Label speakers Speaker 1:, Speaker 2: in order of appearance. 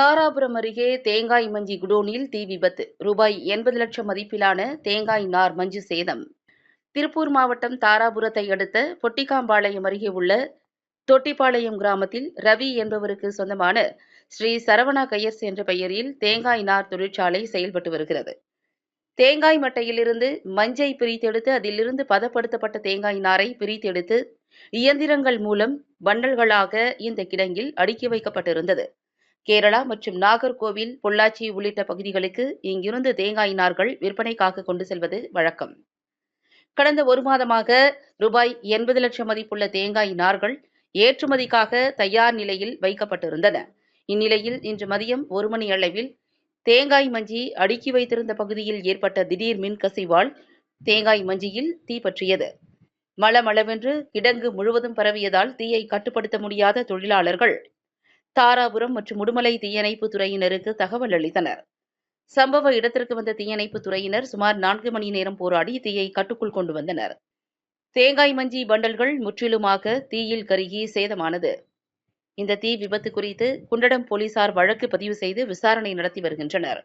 Speaker 1: தாராபுரம் அருகே தேங்காய் மஞ்சி குடோனில் தீ விபத்து. ரூபாய் எண்பது லட்சம் மதிப்பிலான தேங்காய் நார் மஞ்சு சேதம். திருப்பூர் மாவட்டம் தாராபுரத்தை அடுத்த பொட்டிக்காம்பாளையம் அருகே உள்ள தொட்டிப்பாளையம் கிராமத்தில் ரவி என்பவருக்கு சொந்தமான ஸ்ரீ சரவணா கயர்ஸ் என்ற பெயரில் தேங்காய் நார் தொழிற்சாலை செயல்பட்டு வருகிறது. தேங்காய் மட்டையிலிருந்து மஞ்சை பிரித்தெடுத்து அதிலிருந்து பதப்படுத்தப்பட்ட தேங்காய் நாரை பிரித்தெடுத்து இயந்திரங்கள் மூலம் வண்டல்களாக இந்த கிடங்கில் அடுக்கி வைக்கப்பட்டிருந்தது. கேரளா மற்றும் நாகர்கோவில் பொள்ளாச்சி உள்ளிட்ட பகுதிகளுக்கு இங்கிருந்து தேங்காய் நார்கள் விற்பனைக்காக கொண்டு செல்வது வழக்கம். கடந்த ஒரு மாதமாக ரூபாய் எண்பது லட்சம் மதிப்புள்ள தேங்காய் நார்கள் ஏற்றுமதிக்காக தயார் நிலையில் வைக்கப்பட்டிருந்தன. இந்நிலையில் இன்று மதியம் ஒரு மணி அளவில் தேங்காய் மஞ்சி அடுக்கி வைத்திருந்த பகுதியில் ஏற்பட்ட திடீர் மின்கசிவால் தேங்காய் மஞ்சியில் தீ பற்றியது. மளமளவென்று கிடங்கு முழுவதும் பரவியதால் தீயை கட்டுப்படுத்த முடியாத தொழிலாளர்கள் தாராபுரம் மற்றும் உடுமலை தீயணைப்பு துறையினருக்கு தகவல் அளித்தனர். சம்பவ இடத்திற்கு வந்த தீயணைப்பு துறையினர் சுமார் நான்கு மணி நேரம் போராடி தீயை கட்டுக்குள் கொண்டு வந்தனர். தேங்காய் மஞ்சி பண்டல்கள் முற்றிலுமாக தீயில் கருகி சேதமானது. இந்த தீ விபத்து குறித்து குண்டடம் போலீசார் வழக்கு பதிவு செய்து விசாரணை நடத்தி வருகின்றனர்.